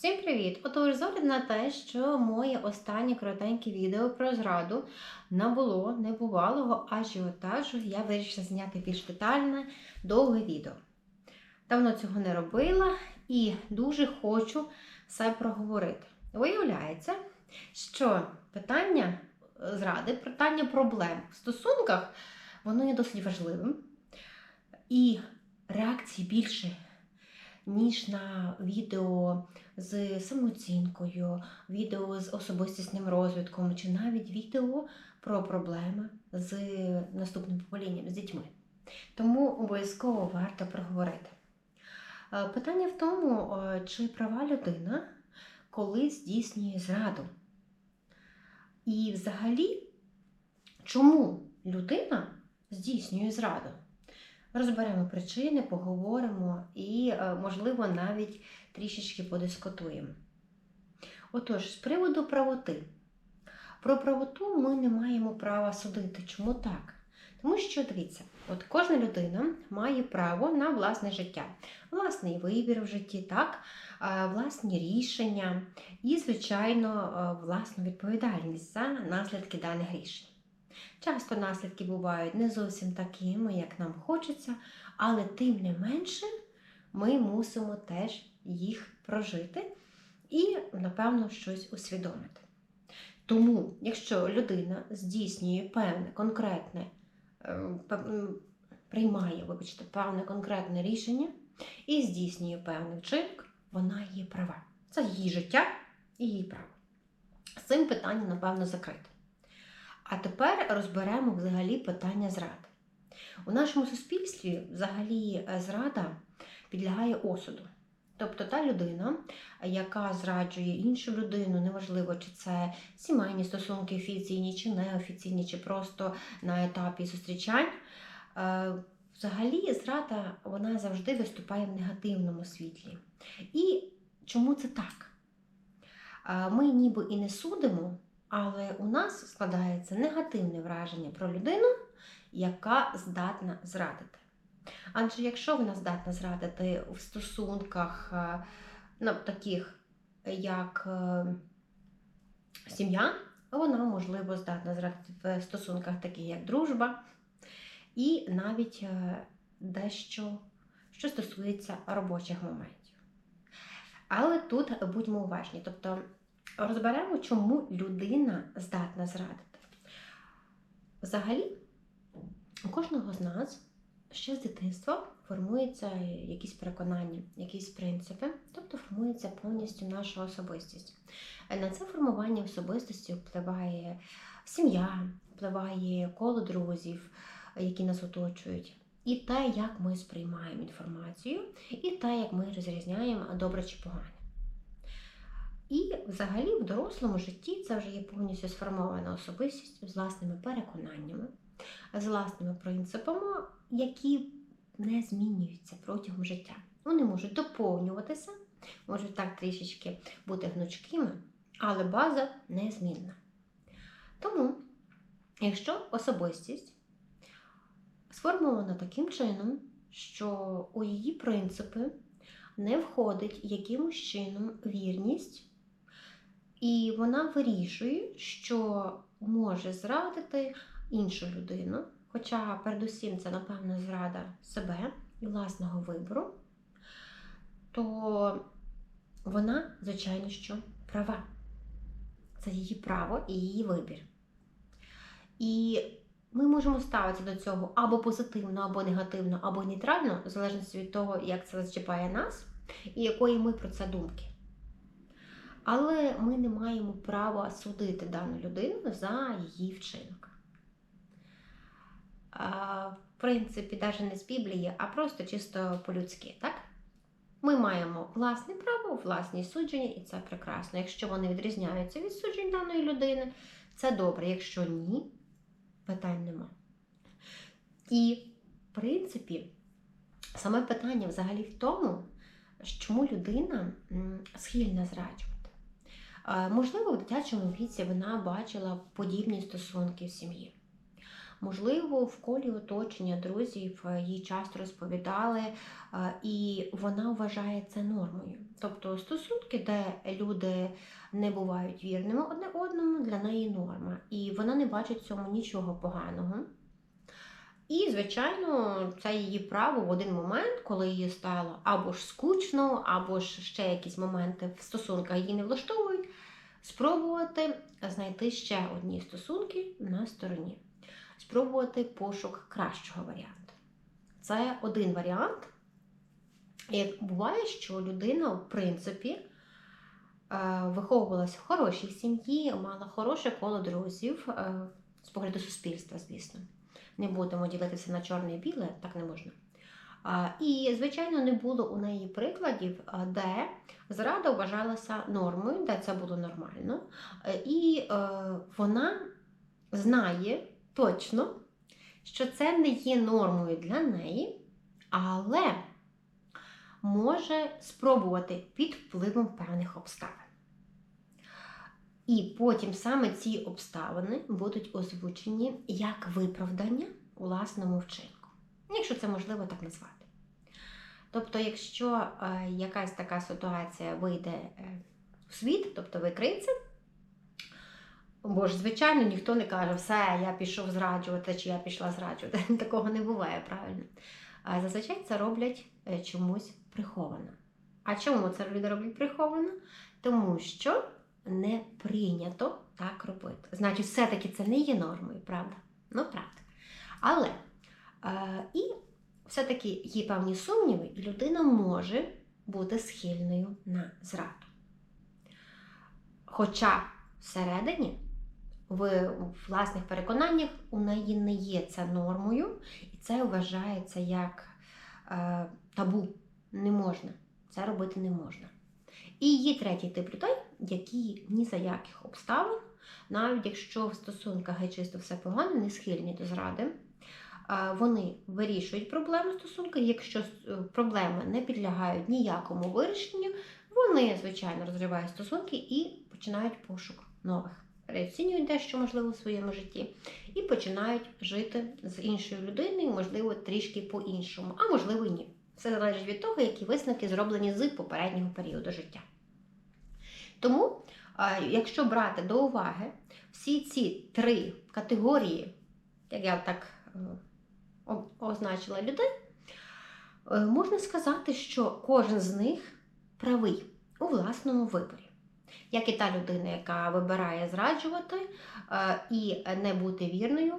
Всім привіт! Отож, з огляду на те, що моє останнє коротеньке відео про зраду набуло небувалого ажіотажу, я вирішила зняти більш детальне, довге відео. Давно цього не робила і дуже хочу все проговорити. Виявляється, що питання зради, питання проблем в стосунках, воно є досить важливим. І реакції більше, ніж на відео з самооцінкою, відео з особистісним розвитком, чи навіть відео про проблеми з наступним поколінням, з дітьми. Тому обов'язково варто проговорити. Е, Питання в тому, е, чи права людина коли здійснює зраду. І взагалі, чому людина здійснює зраду? Розберемо причини, поговоримо і, е, можливо, навіть трішечки подискутуємо. Отож, з приводу правоти. Про правоту ми не маємо права судити. Чому так? Тому що, дивіться, от кожна людина має право на власне життя, власний вибір в житті, так, власні рішення і, звичайно, е, власну відповідальність за наслідки даних рішень. Часто наслідки бувають не зовсім такими, як нам хочеться, але тим не менше ми мусимо теж їх прожити і, напевно, щось усвідомити. Тому, якщо людина здійснює певне конкретне, е, приймає, вибачте, певне конкретне рішення і здійснює певний вчинок, вона є права. Це її життя і її право. З цим питання, напевно, закрите. А тепер розберемо взагалі питання зради. У нашому суспільстві взагалі е, зрада підлягає осуду. Тобто та людина, яка зраджує іншу людину, неважливо, чи це сімейні стосунки офіційні, чи неофіційні, чи просто на етапі зустрічань. е, Взагалі, зрада вона завжди виступає в негативному світлі. І чому це так? Е, Ми ніби і не судимо, але у нас складається негативне враження про людину, яка здатна зрадити. Адже якщо вона здатна зрадити в стосунках е, ну, таких, як е, сім'я, вона, можливо, здатна зрадити в стосунках, таких як дружба, і навіть е, дещо, що стосується робочих моментів. Але тут будьмо уважні. Тобто розберемо, чому людина здатна зрадити. Взагалі, у кожного з нас ще з дитинства формуються якісь переконання, якісь принципи, тобто формується повністю наша особистість. На це формування особистості впливає сім'я, впливає коло друзів, які нас оточують, і те, як ми сприймаємо інформацію, і те, як ми розрізняємо добре чи погане. І взагалі в дорослому житті це вже є повністю сформована особистість з власними переконаннями, з власними принципами, які не змінюються протягом життя. Вони можуть доповнюватися, можуть так трішечки бути гнучкими, але база незмінна. Тому, якщо особистість сформована таким чином, що у її принципи не входить якимось чином вірність, і вона вирішує, що може зрадити іншу людину, хоча передусім це, напевно, зрада себе і власного вибору, то вона, звичайно, що права. Це її право і її вибір. І ми можемо ставитися до цього або позитивно, або негативно, або нейтрально, в залежності від того, як це зачіпає нас і якої ми про це думки. Але ми не маємо права судити дану людину за її вчинок. В принципі, навіть не з Біблії, а просто чисто по-людськи, так? Ми маємо власне право, власні судження, і це прекрасно. Якщо вони відрізняються від суджень даної людини, це добре. Якщо ні, питань нема. І, в принципі, саме питання взагалі в тому, чому людина схильна зраджувати. Можливо, в дитячому віці вона бачила подібні стосунки в сім'ї. Можливо, в колі оточення друзів е, їй часто розповідали, е, і вона вважає це нормою. Тобто стосунки, де люди не бувають вірними одне одному, для неї норма. І вона не бачить в цьому нічого поганого. І, звичайно, це її право в один момент, коли їй стало або ж скучно, або ж ще якісь моменти в стосунках її не влаштовують, спробувати знайти ще одні стосунки на стороні, спробувати пошук кращого варіанту. Це один варіант. Як буває, що людина, в принципі, е, виховувалася в хорошій сім'ї, мала хороше коло друзів е, з погляду суспільства, звісно. Не будемо ділитися на чорне і біле, так не можна. І, звичайно, не було у неї прикладів, де зрада вважалася нормою, де це було нормально. Е, І е, вона знає точно, що це не є нормою для неї, але може спробувати під впливом певних обставин. І потім саме ці обставини будуть озвучені як виправдання власному вчинку, якщо це можливо так назвати. Тобто, якщо е, якась така ситуація вийде е, у світ, тобто викриється, бо ж, звичайно, ніхто не каже, все, я пішов зраджувати, чи я пішла зраджувати. Такого не буває, правильно. Зазвичай це роблять е, чомусь приховано. А чому це люди роблять приховано? Тому що не прийнято так робити. Значить, все-таки це не є нормою, правда? Ну, правда. Але і все-таки є певні сумніви, і людина може бути схильною на зраду. Хоча всередині, в власних переконаннях, у неї не є це нормою, і це вважається як е, табу. Не можна. Це робити не можна. І є третій тип людей, які ні за яких обставин, навіть якщо в стосунках геть чисто все погано, не схильні до зради, вони вирішують проблеми стосунки. Якщо е, проблеми не підлягають ніякому вирішенню, вони, звичайно, розривають стосунки і починають пошук нових. Переоцінюють дещо можливо в своєму житті і починають жити з іншою людиною, можливо, трішки по-іншому, а можливо, ні. Все залежить від того, які висновки зроблені з попереднього періоду життя. Тому, якщо брати до уваги всі ці три категорії, як я так е, означила людей, можна сказати, що кожен з них правий у власному виборі. Як і та людина, яка вибирає зраджувати е, і не бути вірною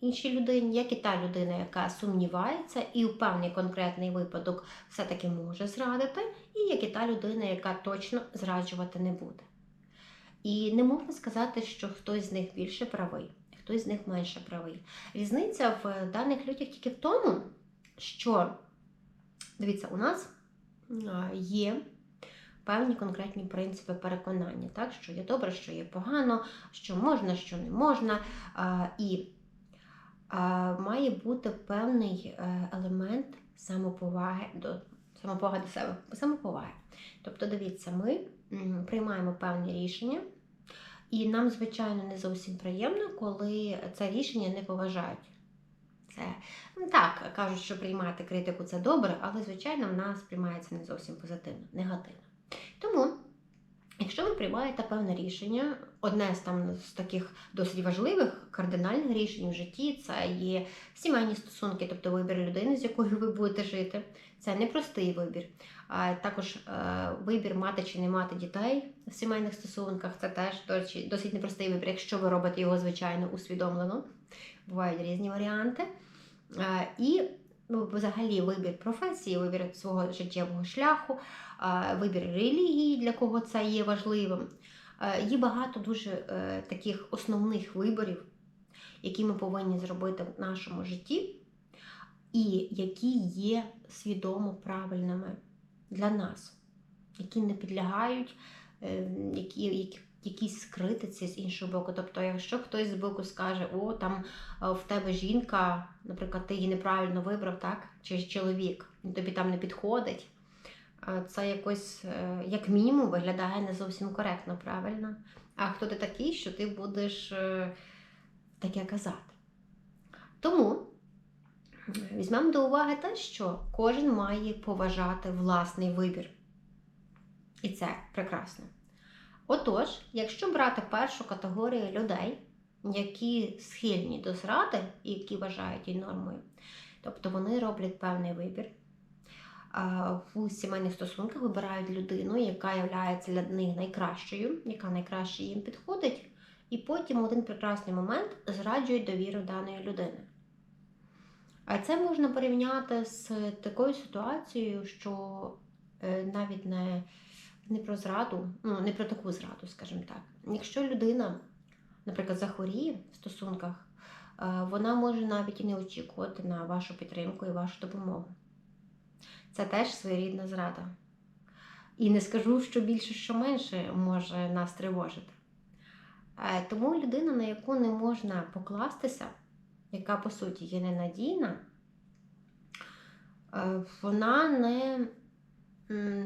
іншій людині, як і та людина, яка сумнівається і в певний конкретний випадок все-таки може зрадити, і як і та людина, яка точно зраджувати не буде. І не можна сказати, що хтось з них більше правий, хтось з них менше правий. Різниця в даних людях тільки в тому, що, дивіться, у нас є. Певні конкретні принципи переконання, так, що є добре, що є погано, що можна, що не можна. І має бути певний е, елемент самоповаги до самоповаги до себе, самоповаги. Тобто, дивіться, ми приймаємо певні рішення, і нам, звичайно, не зовсім приємно, коли це рішення не поважають. Це ну, так, кажуть, що приймати критику це добре, але, звичайно, в нас приймається не зовсім позитивно, негативно. Тому. Якщо ви приймаєте певне рішення, одне з там з таких досить важливих кардинальних рішень в житті це є сімейні стосунки, тобто вибір людини, з якою ви будете жити. Це непростий вибір. А також е, вибір мати чи не мати дітей в сімейних стосунках це теж досить, непростий вибір, якщо ви робите його, звичайно, усвідомлено. Бувають різні варіанти. Е, і ну, взагалі вибір професії, вибір свого життєвого шляху, вибір релігії, для кого це є важливим. Є багато дуже е, таких основних виборів, які ми повинні зробити в нашому житті, і які є свідомо правильними для нас, які не підлягають е, які, які, якісь скритиці з іншого боку. Тобто, якщо хтось з боку скаже, о, там в тебе жінка, наприклад, ти її неправильно вибрав, так? чи чоловік, він тобі там не підходить це якось, е, як мінімум, виглядає не зовсім коректно, правильно? А хто ти такий, що ти будеш е, таке казати? Тому візьмемо до уваги те, що кожен має поважати власний вибір. І це прекрасно. Отож, якщо брати першу категорію людей, які схильні до зради і які вважають її нормою, тобто вони роблять певний вибір. В сімейних стосунках вибирають людину, яка є для них найкращою, яка найкраще їм підходить, і потім в один прекрасний момент зраджують довіру даної людини. А це можна порівняти з такою ситуацією, що е, навіть не, не про зраду, ну не про таку зраду, скажімо так. Якщо людина, наприклад, захворіє в стосунках, е, вона може навіть і не очікувати на вашу підтримку і вашу допомогу. Це теж своєрідна зрада. І не скажу, що більше, що менше може нас тривожити. Е, Тому людина, на яку не можна покластися, яка по суті є ненадійна, е, вона не,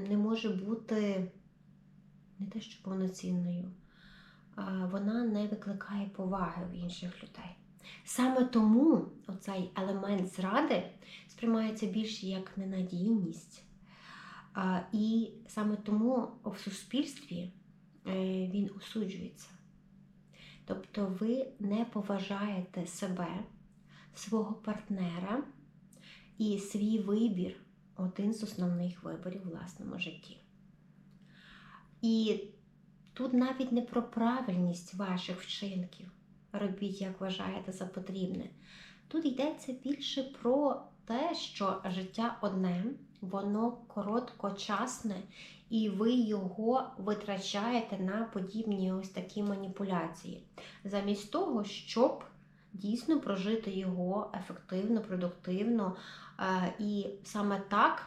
не може бути не те, що повноцінною, вона не викликає поваги в інших людей. Саме тому оцей елемент зради сприймається більше як ненадійність. І саме тому в суспільстві е, він осуджується. Тобто ви не поважаєте себе, свого партнера і свій вибір один з основних виборів у власному житті. І тут навіть не про правильність ваших вчинків. Робіть, як вважаєте за потрібне. Тут йдеться більше про те, що життя одне, воно короткочасне, і ви його витрачаєте на подібні ось такі маніпуляції, замість того, щоб дійсно прожити його ефективно, продуктивно е, і саме так.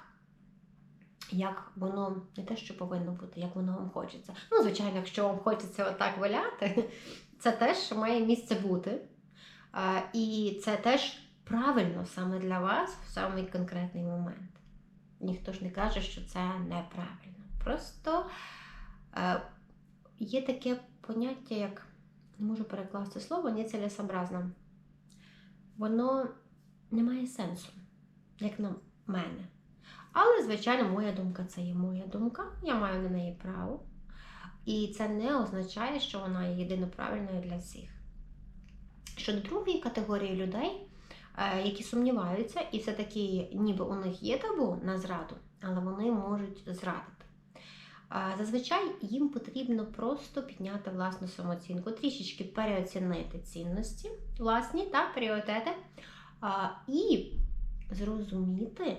Як воно не те, що повинно бути, як воно вам хочеться. Ну, звичайно, якщо вам хочеться отак валяти, це теж має місце бути. І це теж правильно саме для вас в самий конкретний момент. Ніхто ж не каже, що це неправильно. Просто е, є таке поняття, як не можу перекласти слово, нецелесообразно. Воно не має сенсу, як на мене. Але, звичайно, моя думка це є моя думка, я маю на неї право. І це не означає, що вона є єдино правильною для всіх. Щодо другої категорії людей, які сумніваються, і все-таки ніби у них є табу на зраду, але вони можуть зрадити. Зазвичай їм потрібно просто підняти власну самооцінку, трішечки переоцінити цінності, власні та пріоритети, і зрозуміти,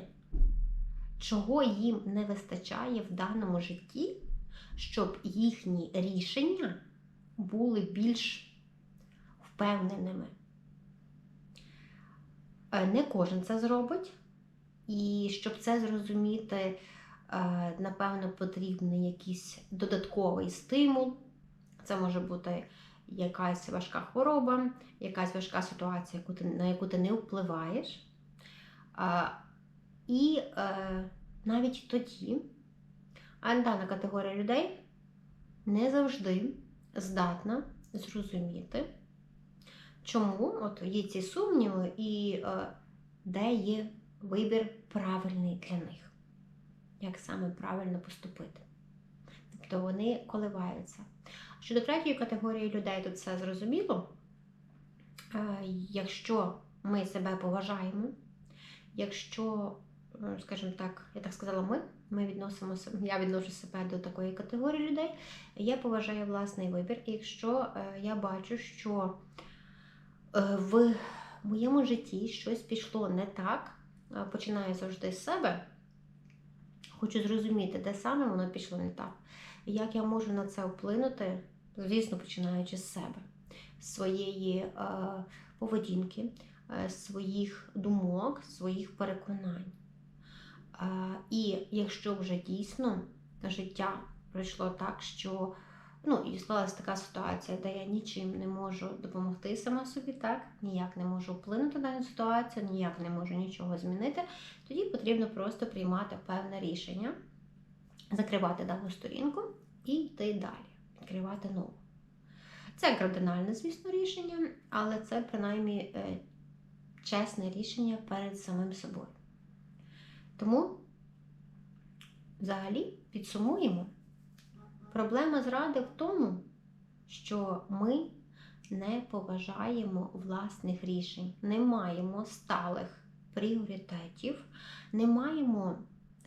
чого їм не вистачає в даному житті, щоб їхні рішення були більш впевненими. Е, не кожен це зробить. І щоб це зрозуміти, е, напевно, потрібний якийсь додатковий стимул. Це може бути якась важка хвороба, якась важка ситуація, на яку ти не впливаєш. І е, навіть тоді дана категорія людей не завжди здатна зрозуміти, чому от є ці сумніви і е, де є вибір правильний для них, як саме правильно поступити. Тобто вони коливаються. Щодо третьої категорії людей, то це зрозуміло. Е, якщо ми себе поважаємо, якщо Е, скажімо так, я так сказала, ми. Ми відносимо я відношу себе до такої категорії людей. Я поважаю власний вибір. І якщо я бачу, що в моєму житті щось пішло не так, починаю завжди з себе, хочу зрозуміти, де саме воно пішло не так. І як я можу на це вплинути, звісно, починаючи з себе, з своєї поведінки, своїх думок, своїх переконань. І якщо вже дійсно життя пройшло так, що ну, і склалася така ситуація, де я нічим не можу допомогти сама собі, так, ніяк не можу вплинути на цю ситуацію, ніяк не можу нічого змінити, тоді потрібно просто приймати певне рішення, закривати дану сторінку і йти далі, відкривати нову. Це кардинальне, звісно, рішення, але це принаймні е, чесне рішення перед самим собою. Тому, взагалі, підсумуємо, проблема зради в тому, що ми не поважаємо власних рішень, не маємо сталих пріоритетів, не маємо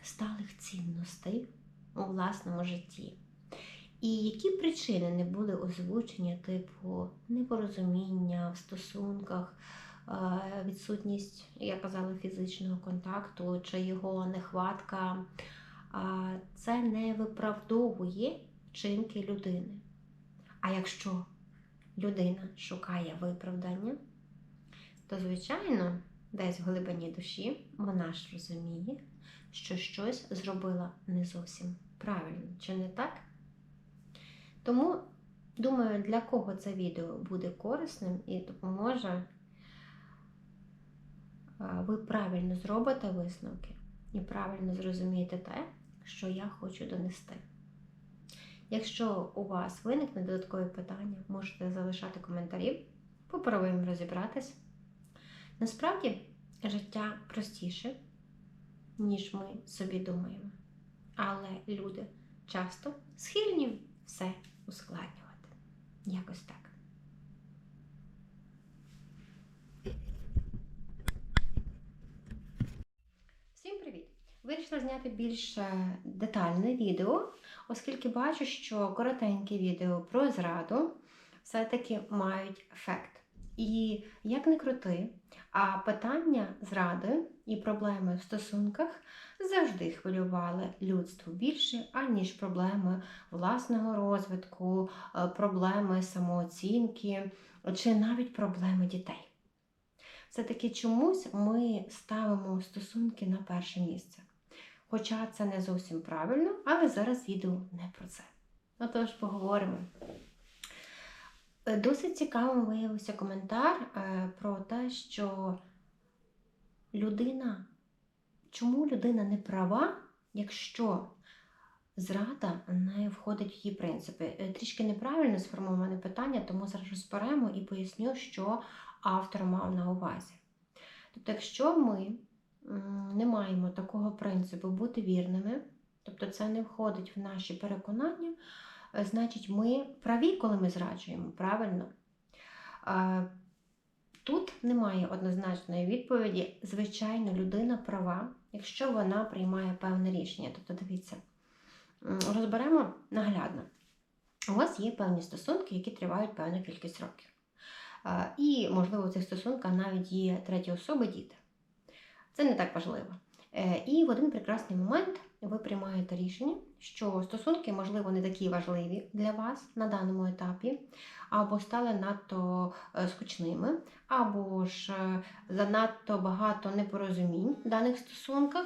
сталих цінностей у власному житті. І які причини не були озвучені, типу непорозуміння в стосунках, е, відсутність, я казала, фізичного контакту чи його нехватка, це не виправдовує вчинки людини. А якщо людина шукає виправдання, то, звичайно, десь в глибині душі вона ж розуміє, що щось зробила не зовсім правильно, чи не так? Тому, думаю, для кого це відео буде корисним і допоможе, ви правильно зробите висновки і правильно зрозумієте те, що я хочу донести. Якщо у вас виникне додаткові питання, можете залишати коментарі, попробуємо розібратись. Насправді, життя простіше, ніж ми собі думаємо. Але люди часто схильні все ускладнювати. Якось так. Всім привіт! Вирішила зняти більш е, детальне відео, оскільки бачу, що коротенькі відео про зраду все-таки мають ефект. І як не крути, а питання зради і проблеми в стосунках завжди хвилювали людство більше, аніж проблеми власного розвитку, е, проблеми самооцінки чи навіть проблеми дітей. Все-таки чомусь ми ставимо стосунки на перше місце. Хоча це не зовсім правильно, але зараз відео не про це. Отож, поговоримо. Е, Досить цікавим виявився коментар е, про те, що людина, чому людина не права, якщо зрада не входить в її принципи. Е, Трішки неправильно сформоване питання, тому зараз розберемо і поясню, що автор мав на увазі. Тобто, якщо ми не маємо такого принципу бути вірними, тобто це не входить в наші переконання, е, значить ми праві, коли ми зраджуємо, правильно? Тут немає однозначної відповіді. Звичайно, людина права, якщо вона приймає певне рішення. Тобто, дивіться, розберемо наглядно. У вас є певні стосунки, які тривають певну кількість років. І, можливо, в цих стосунках навіть є треті особи діти. Це не так важливо. Е, І в один прекрасний момент ви приймаєте рішення, що стосунки, можливо, не такі важливі для вас на даному етапі, або стали надто е, скучними, або ж е, занадто багато непорозумінь в даних стосунках.